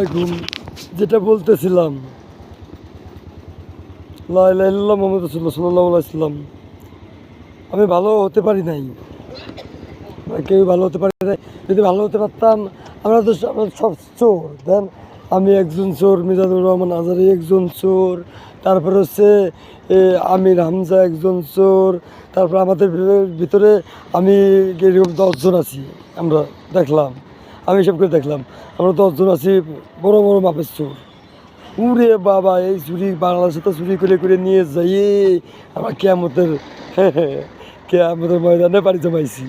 আলাইকুম। যেটা বলতেছিলাম মোহাম্মদ রসুল্লাহ আমি ভালো হতে পারি নাই। কেউ ভালো হতে পারি নাই। যদি ভালো হতে পারতাম, আমরা তো সব- চোর। দেন আমি একজন চোর, মিজানুর রহমান আজারি একজন চোর। তারপর হচ্ছে আমির হামজা একজন চোর। তারপর আমাদের ভিতরে আমি এরকম দশজন আছি, আমরা দেখলাম। আমি সব করে দেখলাম। আমরা দশজন আছি, বড় বড় মাপের চোর। উরে বাবা, এই চুরি বাংলাদেশে তো চুরি করে করে নিয়ে যাই। আমরা কেয়ামতের কেয়ামতের ময়দানে পাড়ি জমাইছি।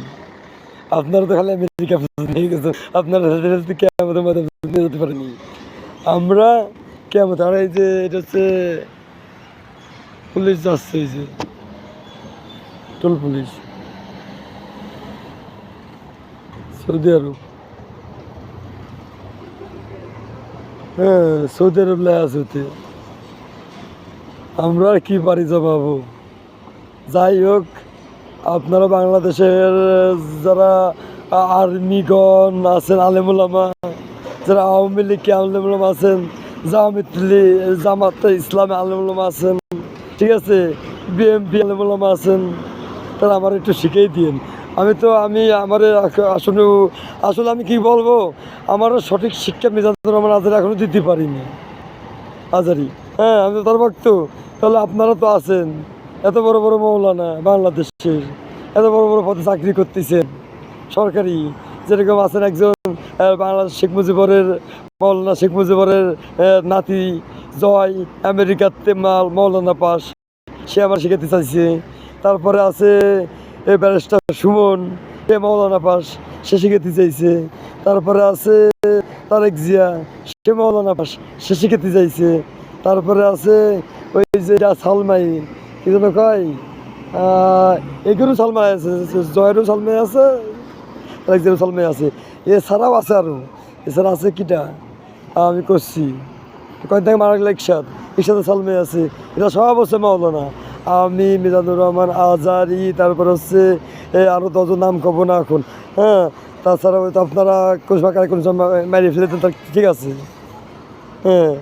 আপনারা তো খালি আমেরিকা নিয়ে গেছেন আপনারা কেয়ামতের ময়দানে যেতে পারেনি। আমরা কেমত আর এই যে এটা হচ্ছে পুলিশ যাচ্ছে এই যে। Toll police. Saudi Arab. হ্যাঁ সৌদি আরব লাই আমরা কি পারি জমাবো যাই হোক, আপনারা বাংলাদেশের যারা আর্মিগণ আছেন আলেমুলামা যারা আওয়ামী লীগ আলেমুলামা আছেন জামাতলি জামাত ইসলামে আলেমুলামা আছেন, ঠিক আছে, বিএমপি আলেমুলামা আছেন, তারা আমার একটু শিখেই দিন আমি তো, আমি আমার আসলে আসলে আমি কি বলব? আমারও সঠিক শিক্ষা মেজাজুর রহমান আজারি এখনও দিতে পারিনি। আজারি। হ্যাঁ আমি তো তার ভক্ত। তাহলে আপনারা তো আছেন। এত বড় বড় মৌলানা বাংলাদেশের, এত বড় বড় পদে চাকরি করতেছেন সরকারি। যেরকম আছেন একজন বাংলাদেশ শেখ মুজিবরের মৌলানা শেখ মুজিবরের নাতি জয় আমেরিকাতে মাল মৌলানা পাস। সে আমার শিখাতে চাইছে। তারপরে আছে এ ব্যারিস্টার সুমন এ মৌলানা পাস, সে শিখাতে চাইছে। তারপরে আছে তারেক জিয়া, সে মৌলানা পাস, সে শিখাতে চাইছে। তারপরে আছে ওই যে সালমাই, কি যেন কয় এগুলো সালমাই আছে জয়েরও সালমাই আছে আরেকজন সালমাই আছে। এছাড়াও আছে আরও এছাড়া আছে কিটা? আমি করছি। কয়েক থেকে মারা গেলে একসাথ একসাথে সালমাই আছে। এটা সব আছে মাওলানা আমি মিজানুর রহমান আজারি, তারপর হচ্ছে আরও দশজন নাম কব না এখন। হ্যাঁ তাছাড়া হয়তো আপনারা কোষ বাকার কোন সময় মারিয়ে ফেলে ঠিক আছে। হ্যাঁ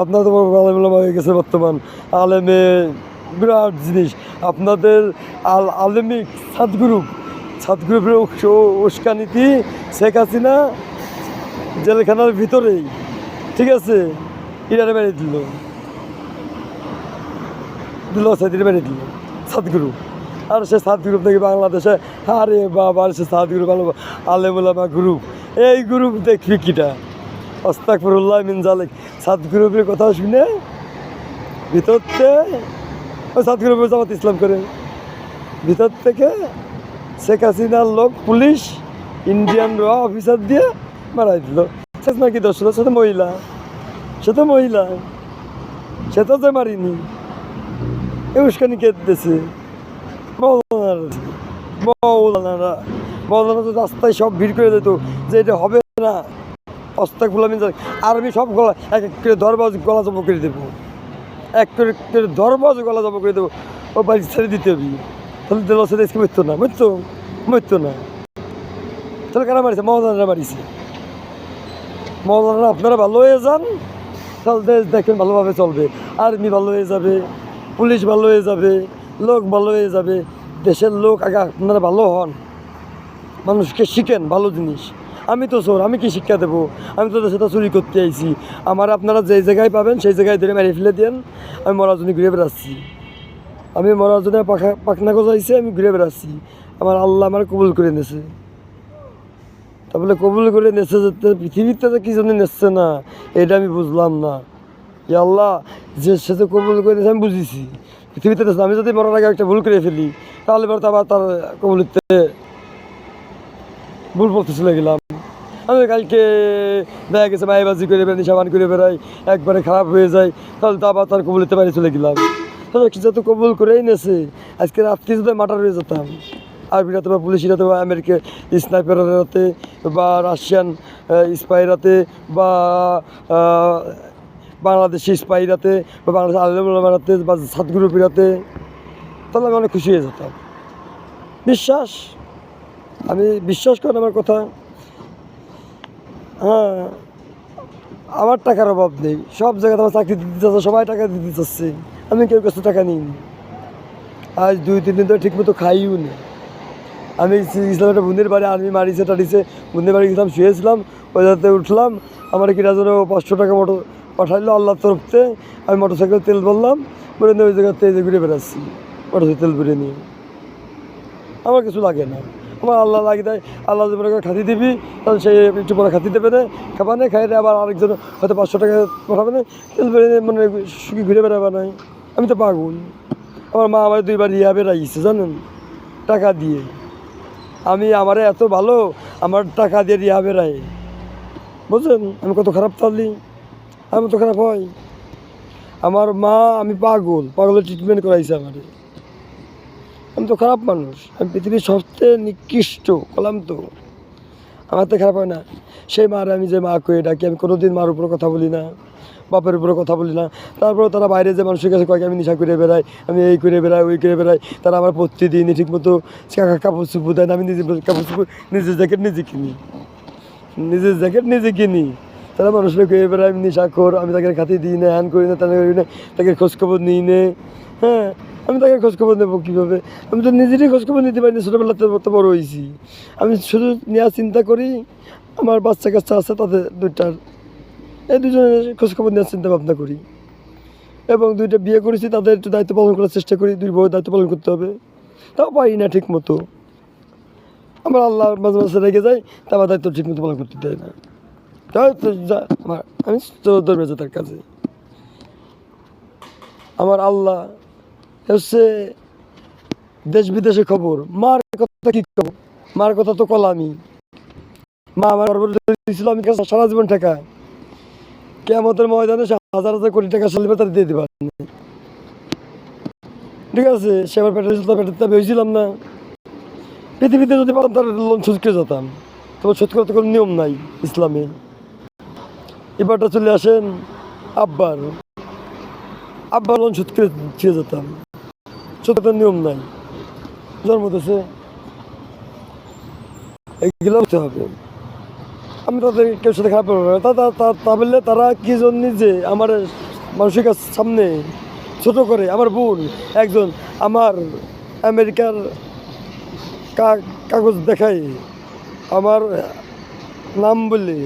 আপনার তো বড় বড় হয়ে গেছে বর্তমান। আলেমে বিরাট জিনিস। আপনাদের আল, আলেমিক সাত গ্রুপ সাত গ্রুপের উস- উস্কানিতি শেখ হাসিনা জেলখানার ভিতরেই। ঠিক আছে? ইরানে মেরে দিল। দিল সেদিনে মেরে দিল সাতগুরু আর সে সাত থেকে বাংলাদেশে, আরে বাবা, সে সাত গ্রুপ আলো আলেমুলামা গ্রুপ এই গ্রুপ দেখবি কিটা? অস্তাকফরুল্লাহ মিন জালেক সাত কথা শুনে ভিতরতে ওই সাত গ্রুপের জামাত ইসলাম করে। ভিতর থেকে শেখ হাসিনার লোক, পুলিশ ইন্ডিয়ান র অফিসার দিয়ে মারাই দিল। শেষ নাকি দশ সে তো মহিলা। সে তো মহিলা। সে তো যে মারিনি উস্কানি কে দিতেছে মৌলানারা মৌলানারা মৌলানা তো রাস্তায় সব ভিড় করে দিত, যে এটা হবে না অস্তাক ফুলামিন আর আমি সব গলা, এক এক করে দরবাজ গলা জব করে দেবো। এক করে করে দরবাজ গলা জব করে দেবো, ও বাড়ি ছেড়ে দিতে হবে। তাহলে দিল সে দেশকে মরতো না, মরতো মরতো না। তাহলে কারা মারিছে? মৌলানারা মারিছে। মৌলানা আপনারা ভালো হয়ে যান, তাহলে দেশ দেখেন ভালোভাবে চলবে। আর্মি ভালো হয়ে যাবে। পুলিশ ভালো হয়ে যাবে, লোক ভালো হয়ে যাবে, দেশের লোক আগে আপনারা ভালো হন। মানুষকে শিখেন ভালো জিনিস। আমি তো চোর, আমি কি শিক্ষা দেবো? আমি তো সেটা চুরি করতে আইছি। আমার আপনারা যে জায়গায় পাবেন, সেই জায়গায় ধরে মেরে ফেলে দেন, আমি মরার জন্য ঘুরে বেড়াচ্ছি। আমি মরার জন্য পাখা, পাখনা গজাইছে, আমি ঘুরে বেড়াচ্ছি। আমার আল্লাহ আমার কবুল করে নিয়েছে। তারপরে কবুল করে নেছে যেতে পৃথিবীতে কি জন্য নেচ্ছে না, এটা আমি বুঝলাম না। আল্লাহ যে সে তো কবুল করে নিয়েছে আমি বুঝেছি পৃথিবীতে। আমি যদি মরার আগে একটা ভুল করে ফেলি তাহলে পরে আবার তার কবুলিতে ভুল পথে চলে গেলাম আমি কালকে দেখা গেছে মাইবাজি করে বেড়াই সাবান করে বেড়াই একবারে খারাপ হয়ে যায় তাহলে তো আবার তার কবুলিতে বাড়ি চলে গেলাম তাহলে কিছু তো কবুল করেই নেছে আজকে রাত্রি যদি মাটার হয়ে যেতাম আর্মিরাতে বা পুলিশিরাতে বা আমেরিকা স্নাইপারাতে বা রাশিয়ান স্পাইরাতে বা আহ, বাংলাদেশি স্পাইরাতে বা বাংলাদেশ আলমারাতে বা সাতগুরু সাতগুরুপিরাতে তাহলে আমি অনেক খুশি হয়ে যেতাম। বিশ্বাস? আমি বিশ্বাস করেন আমার কথা? হ্যাঁ আমার টাকার অভাব নেই। সব জায়গাতে আমার চাকরি দিতে চাচ্ছে, সবাই টাকা দিতে চাচ্ছে। আমি কেউ কাছে টাকা নিই। আজ দুই, তিন দিন ধরে ঠিক মতো খাইও নি। আমি ইসলাম একটা বোনের বাড়ি আর্মি মারিছে, টারিছে বোনের বাড়ি গেছিলাম, শুয়েছিলাম, ওই যাতে উঠলাম, আমার কিনা যেন পাঁচশো টাকা মোটর পাঠাইলো আল্লাহর তরফতে আমি মোটর সাইকেল তেল বললাম বলে ওই জায়গাতে এই যে ঘুরে বেড়াচ্ছি মোটর তেল ভরে নিয়ে। আমার কিছু লাগে না। আমার আল্লাহ লাগে দেয় আল্লাহ যদি মনে খাতি দিবি, তাহলে সে একটু পরে খাতি দেবে না। খাবা নেই খাই আবার আরেকজন হয়তো পাঁচশো টাকা পাঠাবে না। তেল বেড়ে মানে শুকি ঘুরে বেড়াবে না। আমি তো পাগল। আমার মা আমার দুইবার ইয়া বেড়াইছে, জানেন? টাকা দিয়ে। আমি আমারে এত ভালো, আমার টাকা দিয়ে রিয়া রায় বুঝলেন আমি কত খারাপ তাহলি আমি তো খারাপ হয়। আমার মা, আমি পাগল, পাগলের ট্রিটমেন্ট করাইছে আমার। আমি তো খারাপ মানুষ, আমি পৃথিবীর সবচেয়ে নিকৃষ্ট বললাম তো আমার তো খারাপ হয় না। সেই মার আমি যে মা কয়ে ডাকি, আমি কোনোদিন মার উপরে কথা বলি না, বাপের উপরে কথা বলি না। তারপরে তারা বাইরে যে মানুষের কাছে কয়েক আমি নেশা করে বেড়াই, আমি এই করে বেড়াই, ওই করে বেড়াই, তারা আমার প্রতিদিন ঠিক মতো কাপড় চুপু দেয় না, আমি নিজে কাপড় চুপু, নিজের জ্যাকেট নিজে কিনি। নিজের জ্যাকেট নিজে কিনি। তারা মানুষের কয়ে বেড়াই আমি নেশাখোর আমি তাকে খাতি দিই না হ্যান করি না তাদের করি না, তাকে খোঁজখবর নিই নে। হ্যাঁ আমি তাকে খোঁজখবর নেব কীভাবে? আমি তো নিজেরই খোঁজখবর নিতে পারিনি, ছোটোবেলাতে তো বড় হয়েছি। আমি শুধু নেওয়ার চিন্তা করি, আমার বাচ্চা কাচ্চা আছে, তাদের দুইটার, এই দুজনের খোঁজখবর নেওয়ার চিন্তা ভাবনা করি। এবং দুইটা বিয়ে করেছি, তাদের একটু দায়িত্ব পালন করার চেষ্টা করি, দুই বউ দায়িত্ব পালন করতে হবে। তাও পারি না ঠিক মতো আমার আল্লাহ মাঝে মাঝে রেগে যায় তা আমার দায়িত্ব ঠিক মতো পালন করতে দেয় না। আমি ধরবে তার কাছে আমার আল্লাহ হচ্ছে দেশ বিদেশে খবর। মার কথা কি খবর? মার কথা তো কলামি মা আমার দিয়েছিল আমি সারা জীবন টাকা কেমতের ময়দানে হাজার হাজার কোটি টাকা তার দিয়ে দিবার ঠিক আছে, সে আমার পেটে হয়েছিলাম না। পৃথিবীতে যদি পারতাম তার লোন শোধ করে যেতাম। তবে শোধ করতে কোনো নিয়ম নাই ইসলামে। এবারটা চলে আসেন আব্বার। আব্বার লোন দিয়ে যেতাম। শোধ নিয়ম নাই। জন্ম দেশে এগুলো হতে হবে। আমি তাদের কেউ সাথে খারাপ তা বললে তারা কি জন্য যে আমার মানুষের কাছে সামনে ছোট করে, আমার বোন, একজন আমার আমেরিকার কাগজ দেখাই আমার নাম বললে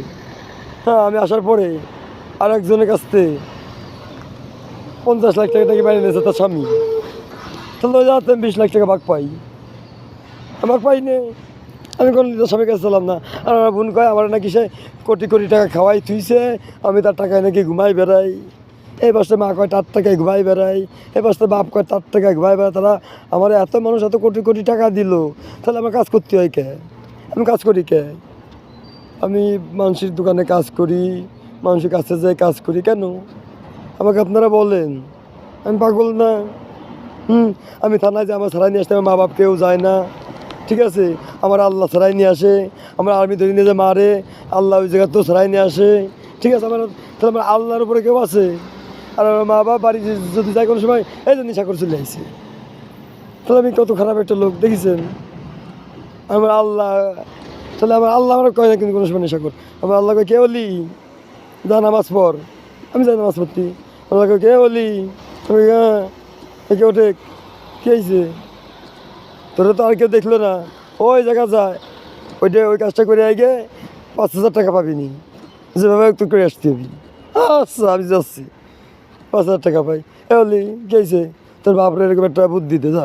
হ্যাঁ আমি আসার পরে আর একজনের কাছ থেকে পঞ্চাশ লাখ টাকা টাকা বাইরে নিয়েছে তার স্বামী। তাহলে যাতে বিশ লাখ টাকা ভাগ পাই। আমার পাই নে, আমি কোনো নিজের স্বামীর কাছে চলাম না। আর আমার বোন কয়, আমার নাকি সে কোটি কোটি টাকা খাওয়াই থুইছে, আমি তার টাকায় নাকি ঘুমাই বেড়াই। এই বছর মা কয়, তার টাকায় ঘুমাই বেড়াই। এই বছর বাপ কয়, তার টাকায় ঘুমাই বেড়াই। তারা, আমার এত মানুষ এত কোটি কোটি টাকা দিল, তাহলে আমার কাজ করতে হয় কে? আমি কাজ করি কে? আমি মানুষের দোকানে কাজ করি, মানুষের কাছে যাই কাজ করি, কেন? আমাকে আপনারা বলেন। আমি পাগল না? হুম, আমি থানায় যে আমার ছাড়াই নিয়ে আসতে আমার মা বাপ কেউ যায় না। ঠিক আছে? আমার আল্লাহ ছাড়াই নিয়ে আসে, আমার আর্মি ধরে নিয়ে যে মারে, আল্লাহ ওই জায়গা তো ছাড়াই নিয়ে আসে। ঠিক আছে? আমার তাহলে আমার আল্লাহর উপরে কেউ আছে? আর আমার মা বাপ বাড়ি যদি যায় কোনো সময়, এই যে নেশা করে চলে আসছে তাহলে আমি কত খারাপ একটা লোক, দেখেছেন? আমার আল্লাহ তাহলে আমার আল্লাহ আমার কয় না কিন্তু কোনো সময় নেশা কর। আমার আল্লাহ কয়, কে বলি যা নামাজ পড়। আমি যাই নামাজ পড়তি। আল্লাহ কয়, কে বলি আমি হ্যাঁ। কে ওঠে? কে হয়েছে তোরা তো আর কেউ দেখল না। ওই জায়গা যায় ওইটা, ওই কাজটা করে আগে পাঁচ হাজার টাকা পাবিনি যেভাবে একটু করে আসতে হবি। আচ্ছা আমি যাচ্ছি। পাঁচ হাজার টাকা পাই। এ বলি গেছে তোর বাপরে এরকম একটা বুদ্ধি দে, যা।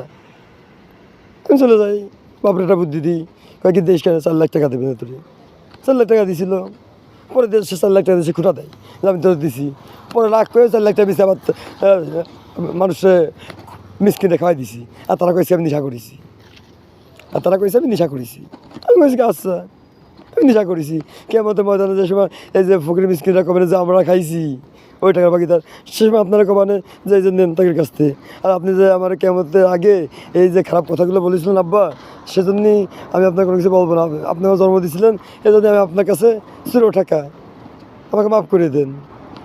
আমি চলে যাই। বাপরে একটা বুদ্ধি দিই। কয়েক দেশ চার লাখ টাকা দেবে তোর চার লাখ টাকা দিছিল পরে দেশ চার লাখ টাকা দেশে খুঁটা দেয়। আমি তোর দিছি। পরে লাখ করে চার লাখ টাকা দিছি আবার মানুষে মিসকিনে খাওয়াই দিছি। আর তারা কইছে, আমি নেশা করেছি। আর তারা কইছে, আমি নেশা করেছি। আমি কইছি আচ্ছা আমি নেশা করেছি। কেমন ময়দানে যে সময় এই যে ফকির মিসকিনরা কবে যে আমরা খাইছি ওই টাকার সে সময় আপনারা কমানে যে এই যে নেন তাদের কাছ থেকে। আর আপনি যে আমার কেমতের আগে এই যে খারাপ কথাগুলো বলেছিলেন, আব্বা, সেজন্যই আমি আপনার কোনো কিছু বলব না। আপনি আমার জন্ম দিয়েছিলেন এই জন্য আমি আপনার কাছে চির টাকা। আমাকে মাফ করে দেন।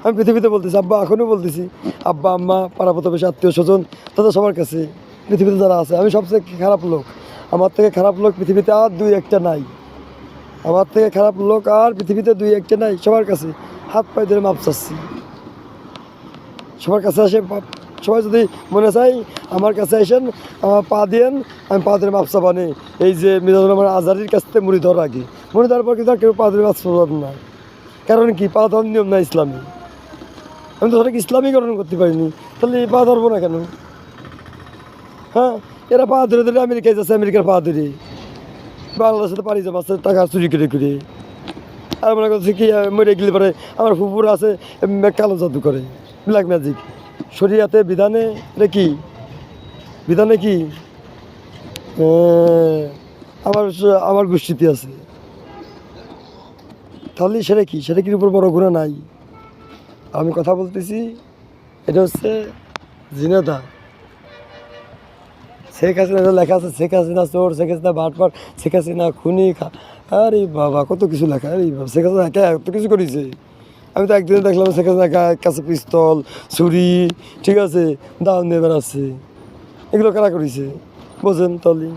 আমি পৃথিবীতে বলতেছি, আব্বা এখনও বলতেছি, আব্বা, আম্মা, পাড়া প্রতিবেশী, আত্মীয় স্বজন, তাদের সবার কাছে, পৃথিবীতে যারা আছে, আমি সবচেয়ে খারাপ লোক। আমার থেকে খারাপ লোক পৃথিবীতে আর দুই একটা নাই। আমার থেকে খারাপ লোক আর পৃথিবীতে দুই একটা নাই, সবার কাছে হাত পায়ে ধরে মাপ চাচ্ছি। সবার কাছে আসে সবাই যদি মনে চাই আমার কাছে আসেন আমার পা দিয়েন, আমি পা ধরে মাপ চাবানি এই যে মিজানুর রহমান আজারির কাছ থেকে মুড়ি ধরা আগে। মুড়ি ধরার পর কিন্তু আর কেউ পা ধরে মাপ চাবান না। কারণ কি? পা ধরার নিয়ম না ইসলামী। আমি তো সেটাকে ইসলামীকরণ করতে পারিনি। তাহলে পা ধরবো না কেন? হ্যাঁ? এরা পা ধরে ধরে আমেরিকায় যাচ্ছে, আমেরিকার পা ধরে। বাংলাদেশে পাড়ি যাচ্ছে টাকা চুরি করে করে। আর মনে করছে কি মরে গেলে পরে আমার ফুপুর আছে কালো জাদু করে। Black magic. শরিয়াতে বিধানে এটা কি? বিধানে কি? আমার আমার গোষ্ঠীতে আছে। তাহলে সেটা কি? সেটা কি উপর বড় গুণা নাই? আমি কথা বলতেছি, এটা হচ্ছে জিনেদা। শেখ হাসিনা লেখা আছে, শেখ হাসিনা চোর, শেখ হাসিনা ভাটপাট শেখ হাসিনা খুনি, খা, আরে বাবা, কত কিছু লেখা, আরে বাবা, শেখ হাসিনা এত কিছু করেছে। আমি তো একদিন দেখলাম সেখানে কাছে পিস্তল, ছুরি, ঠিক আছে, দাও নিয়ে বেড়াচ্ছে। এগুলো কারা করেছে? বোঝেন তাহলে